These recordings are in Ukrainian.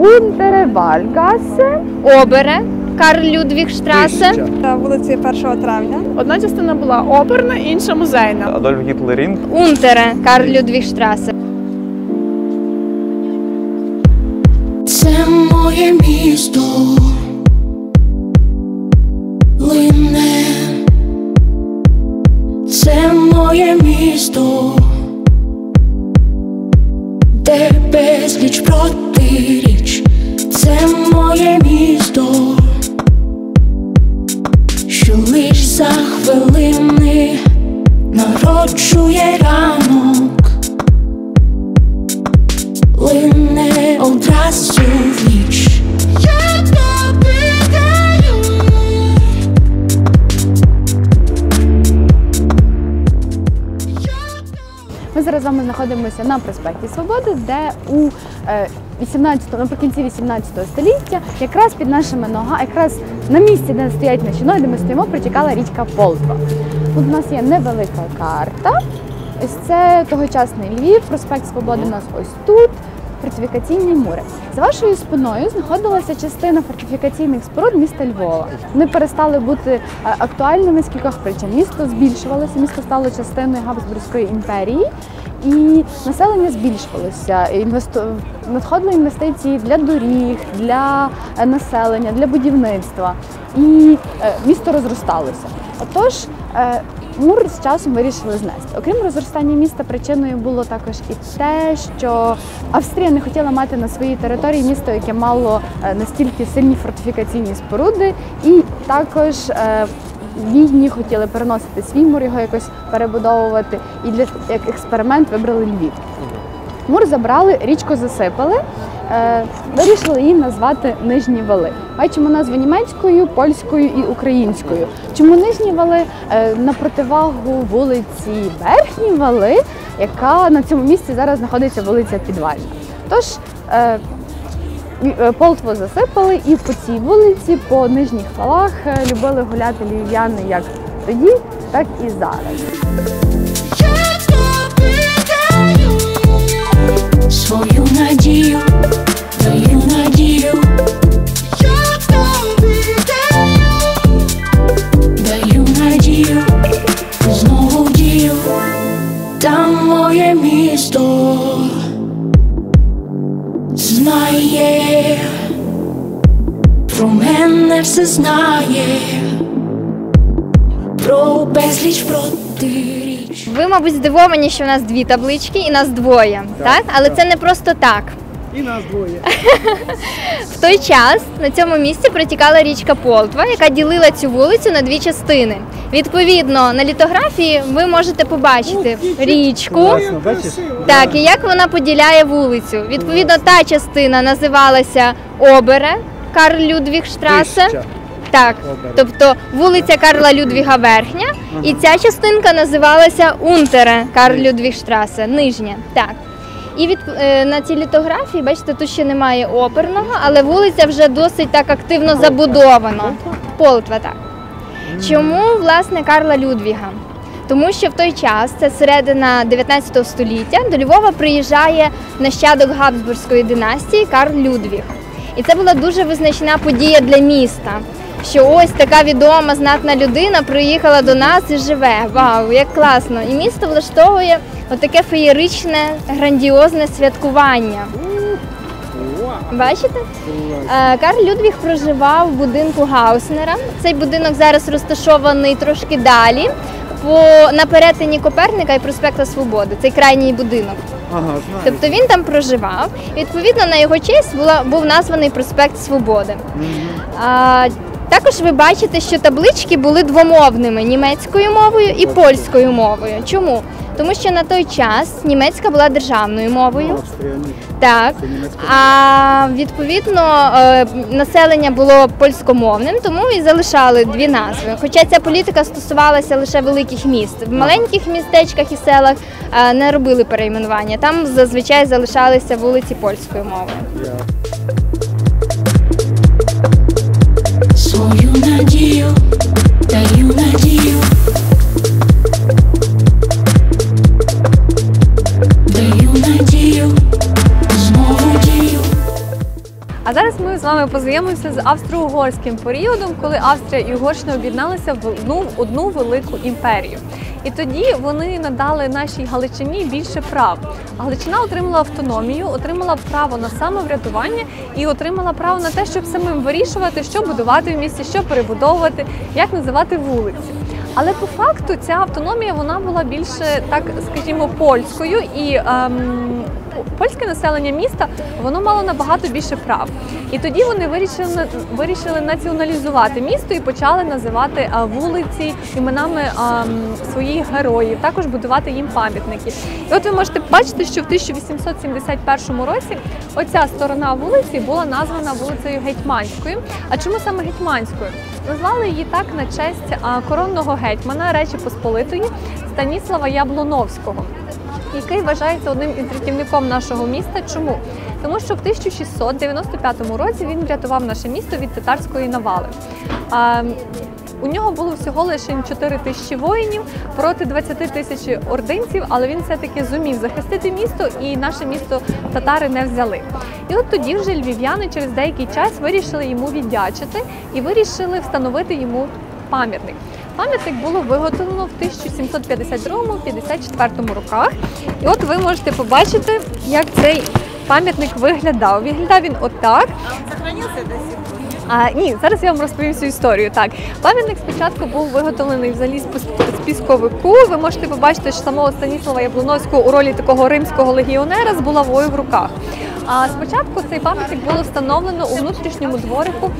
Унтере Вальгасе. Обере, Карл Людвіг Штрасе. Та вулиці 1 травня. Одна частина була оперна, інша музейна. Адольф Гітлерінг. Унтере, Карл Людвіг Штрасе. На проспекті Свободи, де у е, 18, наприкінці 18 століття, якраз під нашими ногами, якраз на місці, де стоять наші ноги, де ми стоїмо, протікала річка Полтва. Тут у нас є невелика карта. Ось це тогочасний Львів, проспект Свободи у нас ось тут. Фортифікаційні мури. За вашою спиною знаходилася частина фортифікаційних споруд міста Львова. Вони перестали бути е, актуальними з кількох причин. Місто збільшувалося, місто стало частиною Габсбурзької імперії, і населення збільшувалося. Надходили інвестиції для доріг, для е, населення, для будівництва. І е, місто розросталося. Отож, е, мур з часом вирішили знести. Окрім розростання міста, причиною було також і те, що Австрія не хотіла мати на своїй території місто, яке мало настільки сильні фортифікаційні споруди, і також Відні хотіли переносити свій мур, його якось перебудовувати, і для як експеримент вибрали Львів. Мур забрали, річку засипали, е, вирішили її назвати Нижні Вали. Бачимо назву німецькою, польською і українською. Чому Нижні Вали Е, на противагу вулиці Верхні Вали, яка на цьому місці зараз знаходиться вулиця Підвальна. Тож е, е, засипали, і по цій вулиці, по нижніх валах, е, любили гуляти львів'яни як тоді, так і зараз. Свою надію, мабуть, здивовані, що в нас дві таблички і нас двоє, так? Але це не просто так. І нас двоє. В той час на цьому місці протікала річка Полтва, яка ділила цю вулицю на дві частини. Відповідно, на літографії ви можете побачити річку. бачиш? Так, і як вона поділяє вулицю. Відповідно, та частина називалася Обере Карл Людвіг Штрасе. Так, тобто вулиця Карла Людвіга Верхня, і ця частинка називалася Унтере Карл Людвіг Штрасе, нижня. Так. І від е, на цій літографії, бачите, тут ще немає оперного, але вулиця вже досить так активно забудована. Полтва, так. Чому власне Карла Людвіга? Тому що в той час, це середина 19 століття, до Львова приїжджає нащадок Габсбурзької династії Карл Людвіг. І це була дуже визначна подія для міста. Що ось така відома знатна людина приїхала до нас і живе. Вау, як класно! І місто влаштовує отаке феєричне, грандіозне святкування. Бачите? Е, Карл Людвіг проживав в будинку Гауснера. Цей будинок зараз розташований трошки далі, по, на перетині Коперника і проспекта Свободи. Цей крайній будинок. Ага, знаю. Тобто він там проживав. Відповідно, на його честь була, був названий проспект Свободи. А, також ви бачите, що таблички були двомовними німецькою мовою і польською мовою. Чому? Тому що на той час німецька була державною мовою. Так. А відповідно е, населення було польськомовним, тому і залишали дві назви. Хоча ця політика стосувалася лише великих міст. В маленьких містечках і селах е, не робили перейменування. Там зазвичай залишалися вулиці польською мовою. Свою надію, даю надію. Даю надію, знову дію. з вами познайомимося з австро-угорським періодом, коли Австрія і Угорщина об'єдналися в одну, одну велику імперію. І тоді вони надали нашій Галичині більше прав. Галичина отримала автономію, отримала право на самоврядування і отримала право на те, щоб самим вирішувати, що будувати в місті, що перебудовувати, як називати вулиці. Але по факту ця автономія вона була більше, так скажімо, польською, і ем, польське населення міста воно мало набагато більше прав. І тоді вони вирішили вирішили націоналізувати місто і почали називати вулиці іменами своїх героїв, також будувати їм пам'ятники. І от ви можете бачити, що в 1871 році оця сторона вулиці була названа вулицею Гетьманською. А чому саме Гетьманською? Назвали її так на честь коронного гетьмана Речі Посполитої Станіслава Яблоновського, який вважається одним із рятівником нашого міста. Чому? Тому що в 1695 році він врятував наше місто від татарської навали. У нього було всього лише 4 тисячі воїнів проти 20 тисяч ординців, але він все-таки зумів захистити місто, і наше місто татари не взяли. І от тоді вже львів'яни через деякий час вирішили йому віддячити і вирішили встановити йому пам'ятник. Пам'ятник було виготовлено в 1752-54 роках. І от ви можете побачити, як цей пам'ятник виглядав. Виглядав він отак. А, ні, зараз я вам розповім всю історію. Так, пам'ятник спочатку був виготовлений взагалі з з пісковику. Ви можете побачити що самого Станіслава Яблоновського у ролі такого римського легіонера з булавою в руках. Спочатку цей пам'ятник було встановлено у внутрішньому дворику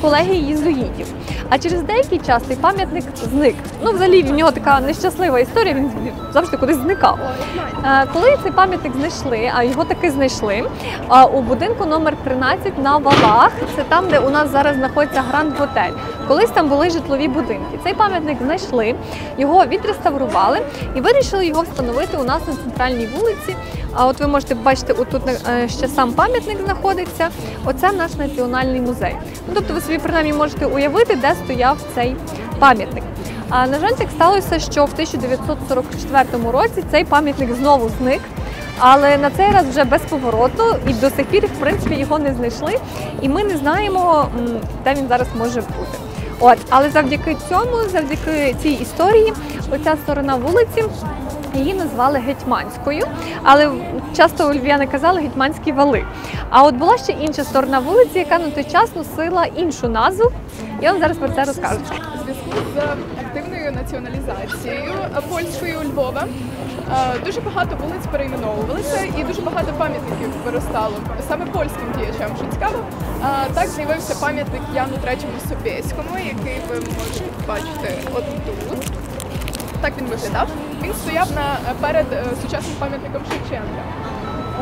колегії єзуїтів. А через деякий час цей пам'ятник зник. Ну, взагалі в нього така нещаслива історія. Він завжди кудись зникав. Коли цей пам'ятник знайшли, а його таки знайшли у будинку номер 13 на валах. Це там, де у нас зараз знаходиться Гранд Готель. Колись там були житлові будинки. Цей пам'ятник знайшли, його відреставрували і вирішили його встановити у нас на центральній вулиці. А от ви можете бачити, отут е, ще сам пам'ятник знаходиться. Оце наш національний музей. Ну тобто, ви собі принаймні можете уявити, де стояв цей пам'ятник. А на жаль, так сталося, що в 1944 році цей пам'ятник знову зник. Але на цей раз вже безповоротно і до сих пір, в принципі, його не знайшли, і ми не знаємо, де він зараз може бути. От, але завдяки цьому, завдяки цій історії, оця сторона вулиці. Її назвали гетьманською, але часто у львів'яни казали гетьманські вали. А от була ще інша сторона вулиці, яка на той час носила іншу назву. Я вам зараз про це розкажу. У зв'язку з активною націоналізацією е, польською Львова е, дуже багато вулиць перейменовувалися і дуже багато пам'ятників виростало саме польським діячам. Що цікаво, е, так з'явився пам'ятник Яну Третьому Собєському, який ви можете бачити отут. Так він виглядав. Він стояв на перед е, сучасним пам'ятником Шевченка.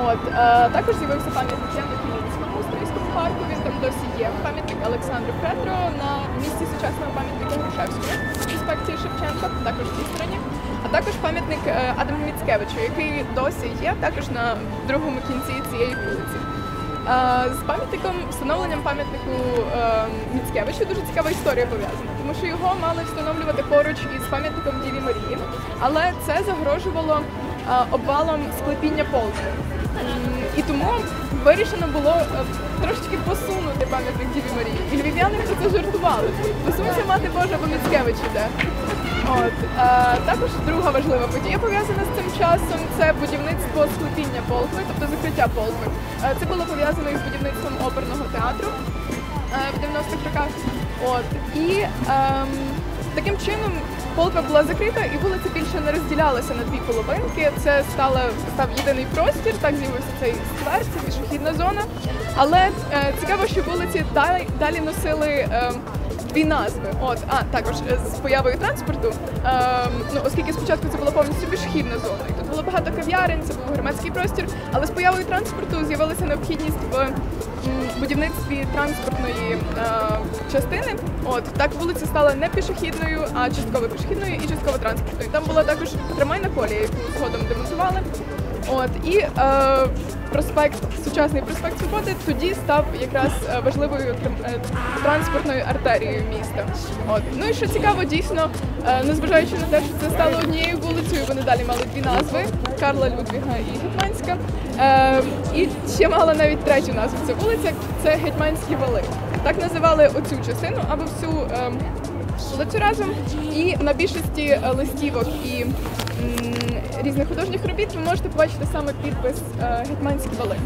От е, також з'явився пам'ятник Яну Хмельницькому у Стрийському парку. Він там досі є. Пам'ятник Олександру Петро на місці сучасного пам'ятника Грушевського в проспекті Шевченка, також в цій стороні. А також пам'ятник е, Адаму Міцкевичу, який досі є, також на другому кінці цієї вулиці. З пам'ятником, встановленням пам'ятнику е, Міцкевичу дуже цікава історія пов'язана, тому що його мали встановлювати поруч із пам'ятником Діві Марії, але це загрожувало е, обвалом склепіння полку. І тому вирішено було е, трошечки посунути пам'ятник Діві Марії. І львів'яни про це жартували. Посунься мати Божа, бо Міцкевич іде. От е, також друга важлива подія пов'язана з цим часом це будівництво склепіння полкви, тобто закриття полкви. Е, це було пов'язано із будівництвом оперного театру в 90-х роках. От і ем, таким чином полква була закрита, і вулиця більше не розділялася на дві половинки. Це стало став єдиний простір. Так з'явився цей сквер, це пішохідна зона. Але е, цікаво, що вулиці далі, далі носили. ем, Дві назви. От, а також е, з появою транспорту, ем, ну оскільки спочатку це була повністю пішохідна зона, і тут було багато кав'ярень, це був громадський простір. Але з появою транспорту з'явилася необхідність в будівництві транспортної е, частини. От так вулиця стала не пішохідною, а частково пішохідною і частково транспортною. Там була також трамвайна колія, яку згодом демонтували. От і е, проспект, сучасний проспект Свободи тоді став якраз е, важливою е, транспортною артерією міста. От ну і що цікаво, дійсно, е, незважаючи на те, що це стало однією вулицею, вони далі мали дві назви Карла Людвіга і Гетьманська. Е, і ще мала навіть третю назву. Ця вулиця це Гетьманські вали. Так називали оцю частину або всю. ем, вулицю разом. І на більшості е, листівок і різних художніх робіт ви можете побачити саме підпис е, Гетьманські вали.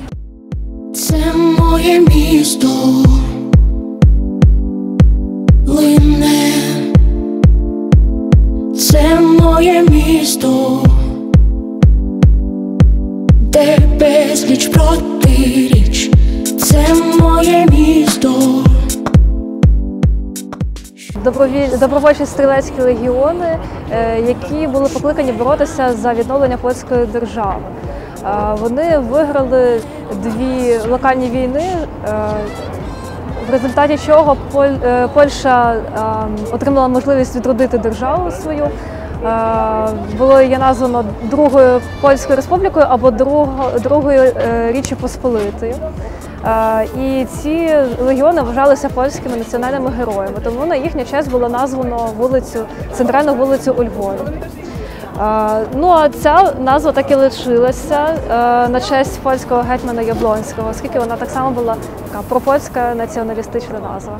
Це моє місто Лине Це моє місто Де безліч протиріч добровольчі стрілецькі легіони, е, які були покликані боротися за відновлення польської держави. Е, Вони виграли дві локальні війни, е, в результаті чого Польща отримала можливість відродити державу свою. Було її названо Другою Польською республікою або Другою Річчю Посполитою. Е, І ці легіони вважалися польськими національними героями, тому на їхню честь було названо вулицю, центральну вулицю у Львові. Е, Ну а ця назва так і лишилася е, на честь польського гетьмана Яблонського, оскільки вона так само була така пропольська націоналістична назва.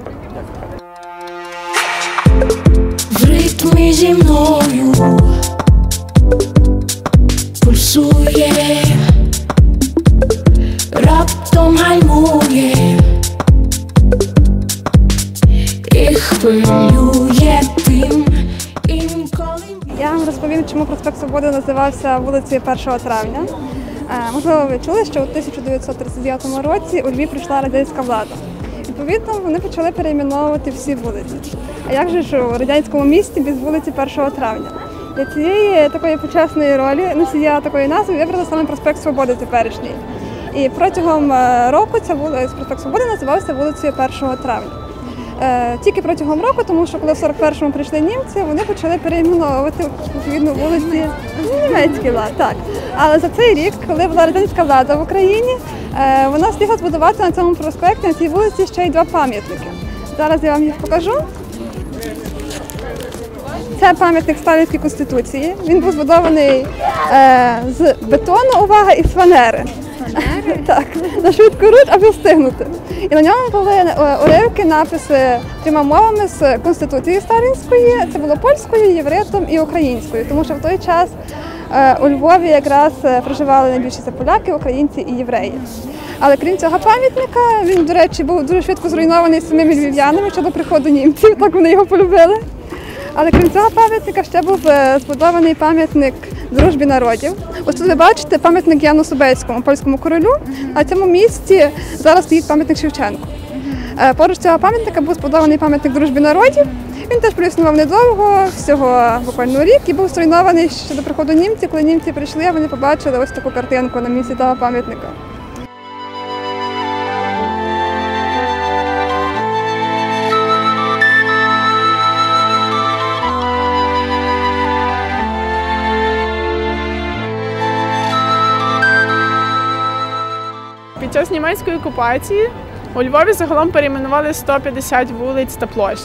В ритмі зі мною Пульсує хвилює тим Інколи Я вам розповім, чому проспект Свободи називався вулицею 1 травня. Е, Можливо, ви чули, що у 1939 році у Львів прийшла радянська влада. Відповідно, вони почали перейменовувати всі вулиці. А як же ж у радянському місті без вулиці 1 травня? Для цієї такої почесної ролі носія такої назви вибрали саме проспект Свободи теперішній. І протягом е, року ця вули- проспект Свободи називався вулицею 1 травня. Е, тільки протягом року, тому що коли в 41-му прийшли німці, вони почали перейменовувати відповідно вулиці німецькі влад. Так. Але за цей рік, коли була радянська влада в Україні, е, вона встигла збудувати на цьому проспекті на цій вулиці ще й два пам'ятники. Зараз я вам їх покажу. Це пам'ятник Сталінській конституції. Він був збудований е, з бетону, увага, і з фанери. Так, на швидку руч, аби встигнути. І на ньому були е, уривки, написи трьома мовами з Конституції Сталінської. Це було польською, євритом і українською, тому що в той час е, у Львові якраз е, проживали найбільше це поляки, українці і євреї. Але крім цього пам'ятника, він, до речі, був дуже швидко зруйнований самими львів'янами ще до приходу німців, так вони його полюбили. Але крім цього пам'ятника ще був е, збудований пам'ятник дружбі народів. Ось тут ви бачите пам'ятник Яну Собецькому, польському королю. А в цьому місці зараз стоїть пам'ятник Шевченку. Е, Поруч цього пам'ятника був збудований пам'ятник дружбі народів. Він теж проіснував недовго, всього буквально рік, і був зруйнований ще до приходу німців. Коли німці прийшли, вони побачили ось таку картинку на місці того пам'ятника. Німецької окупації у Львові загалом перейменували 150 вулиць та площ.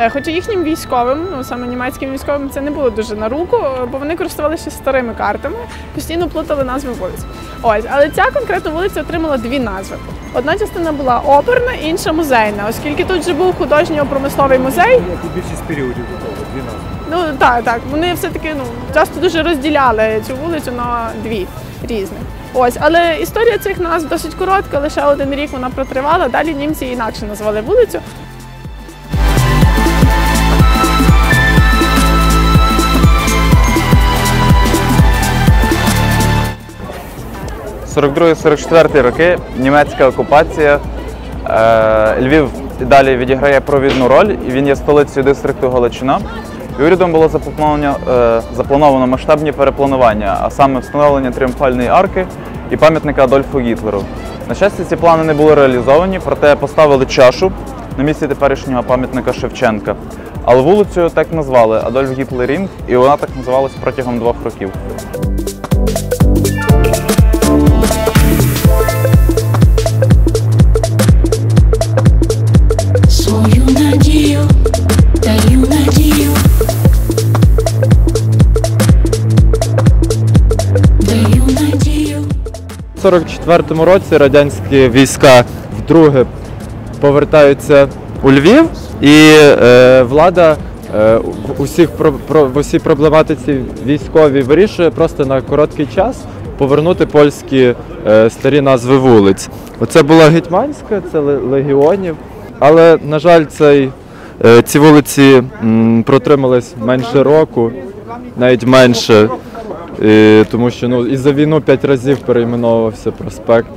Е, Хоча їхнім військовим, ну саме німецьким військовим, це не було дуже на руку, е, бо вони користувалися старими картами, постійно плутали назви вулиць. Ось, але ця конкретна вулиця отримала дві назви. Одна частина була оперна, інша музейна, оскільки тут же був художньо-промисловий музей, Як і більшість періодів до того, 12. Ну так, так. Вони все-таки ну часто дуже розділяли цю вулицю на дві різних. Ось, але історія цих назв досить коротка, лише один рік вона протривала. Далі німці інакше назвали вулицю. – 42-44 роки німецька окупація. Е, Львів далі відіграє провідну роль, він є столицею дистрикту Галичина. Урядом було заплановано, е, заплановано масштабні перепланування, а саме встановлення тріумфальної арки і пам'ятника Адольфу Гітлеру. На щастя, ці плани не були реалізовані, проте поставили чашу на місці теперішнього пам'ятника Шевченка. Але вулицю так назвали Адольф Гітлерінг, і вона так називалась протягом двох років. 1944 році радянські війська вдруге повертаються у Львів, і е, влада е, усіх про, про в усій проблематиці військовій вирішує просто на короткий час повернути польські е, старі назви вулиць. Оце була Гетьманська, це легіонів. Але, на жаль, цей, е, ці вулиці м, протримались менше року, навіть менше. І, тому що ну, і за війну п'ять разів перейменовувався проспект.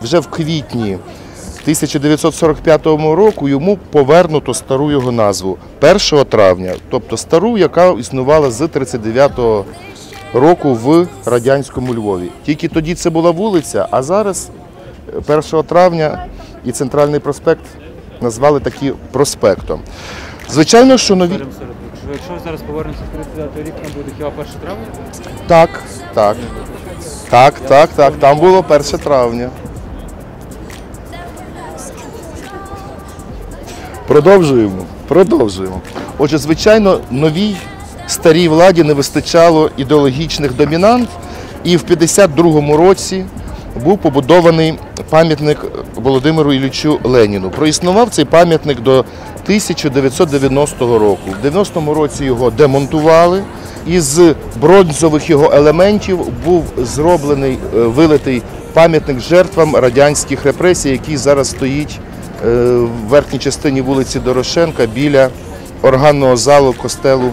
Вже в квітні 1945 року йому повернуто стару його назву 1 травня, тобто стару, яка існувала з 39 року в радянському Львові. Тільки тоді це була вулиця, а зараз е, 1 травня і центральний проспект назвали таки проспектом. Звичайно, що нові Якщо зараз повернемося в 39 рік, там буде хіба 1 травня? так, так, так, так, так. Там було 1 травня. Продовжуємо. Продовжуємо. Отже, звичайно, новій старій владі не вистачало ідеологічних домінант, і в 52-му році був побудований пам'ятник Володимиру Іллічу Леніну. Проіснував цей пам'ятник до 1990 року. В 90-му році його демонтували. Із бронзових його елементів був зроблений е, вилитий пам'ятник жертвам радянських репресій, який зараз стоїть е, в верхній частині вулиці Дорошенка біля органного залу костелу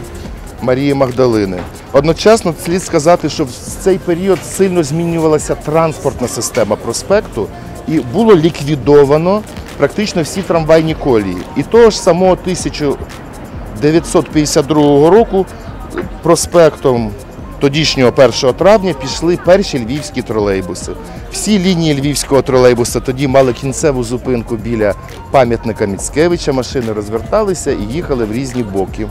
Марії Магдалини. Одночасно слід сказати, що в цей період сильно змінювалася транспортна система проспекту і було ліквідовано практично всі трамвайні колії. І того ж самого 1952 року проспектом тодішнього 1 травня пішли перші львівські тролейбуси. Всі лінії львівського тролейбуса тоді мали кінцеву зупинку біля пам'ятника Міцкевича. Машини розверталися і їхали в різні боки.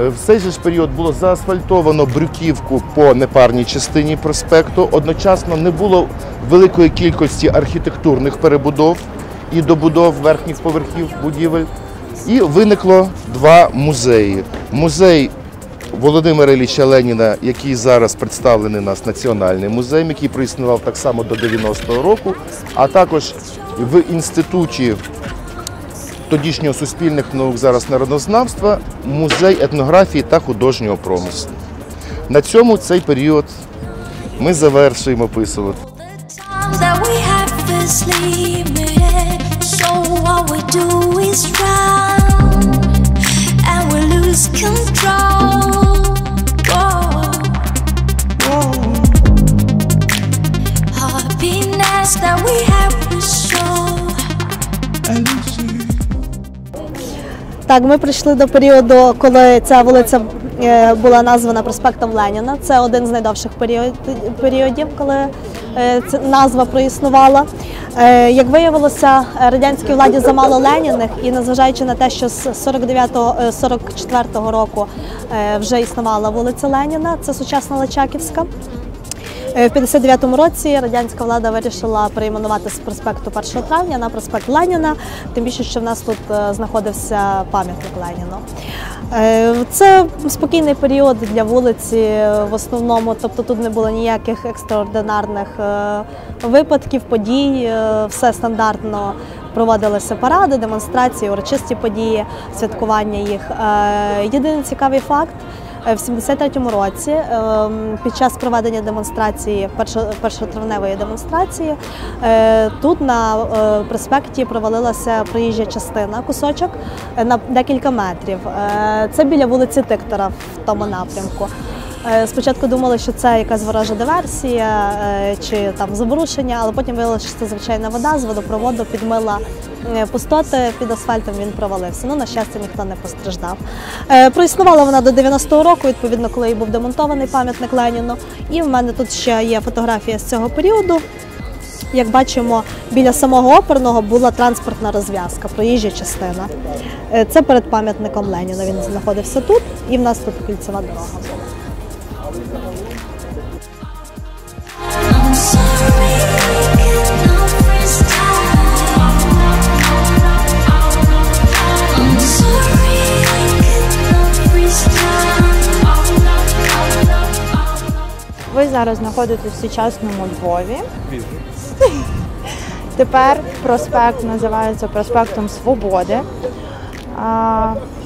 Е, В цей же ж період було заасфальтовано бруківку по непарній частині проспекту. Одночасно не було великої кількості архітектурних перебудов і добудов верхніх поверхів будівель. І виникло два музеї. Музей Володимира Ілліча Леніна, який зараз представлений нас Національний музей, який проіснував так само до 90-го року, а також в інституті тодішнього суспільних наук зараз народознавства, музей етнографії та художнього промислу. На цьому цей період ми завершуємо limited. So drown Так, ми прийшли до періоду, коли ця вулиця е, була названа проспектом Леніна. Це один з найдовших періодів, коли е, ця назва проіснувала. Е, Як виявилося, радянській владі замало Леніних, і незважаючи на те, що з 49-го, е, 44-го року вже існувала вулиця Леніна, це сучасна Личаківська. Е, В 59-му році радянська влада вирішила перейменувати з проспекту 1 травня на проспект Леніна, тим більше, що в нас тут е, знаходився пам'ятник Леніну. Е, Це спокійний період для вулиці в основному, тобто тут не було ніяких екстраординарних випадків, подій, все стандартно. Проводилися паради, демонстрації, урочисті події, святкування їх. Єдиний цікавий факт. Е, В 73-му році ем, під час проведення демонстрації, першо- першотравневої демонстрації, е, тут на е, проспекті провалилася проїжджа частина, кусочок на декілька метрів. Це біля вулиці Тиктора в тому напрямку. Е, Спочатку думали, що це якась ворожа диверсія е, чи там забрушення, але потім виявилося, що це звичайна вода з водопроводу підмила е, пустоти під асфальтом. Він провалився. Ну на щастя, ніхто не постраждав. Проіснувала вона до 90-го року, відповідно, коли був демонтований пам'ятник Леніну. І в мене тут ще є фотографія з цього періоду. Як бачимо, біля самого оперного була транспортна розв'язка, проїжджа частина. Це перед пам'ятником Леніна. Він знаходився тут, і в нас тут кільцева дорога була. Ви зараз знаходитесь в сучасному Львові. Тепер проспект називається проспектом Свободи.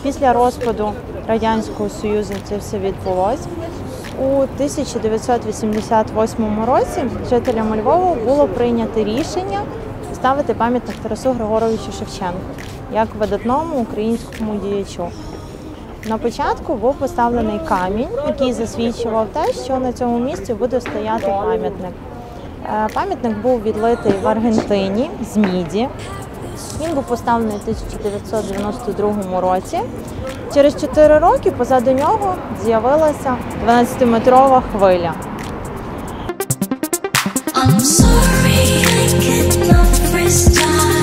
Після розпаду Радянського Союзу це все відбулось. У 1988 році жителям Львова було прийнято рішення ставити пам'ятник Тарасу Григоровичу Шевченку як видатному українському діячу. На початку був поставлений камінь, який засвідчував те, що на цьому місці буде стояти пам'ятник. Е, Пам'ятник був відлитий в Аргентині з міді. Він був поставлений у 1992 році. Через 4 роки позаду нього з'явилася 12-метрова хвиля. I'm sorry, I.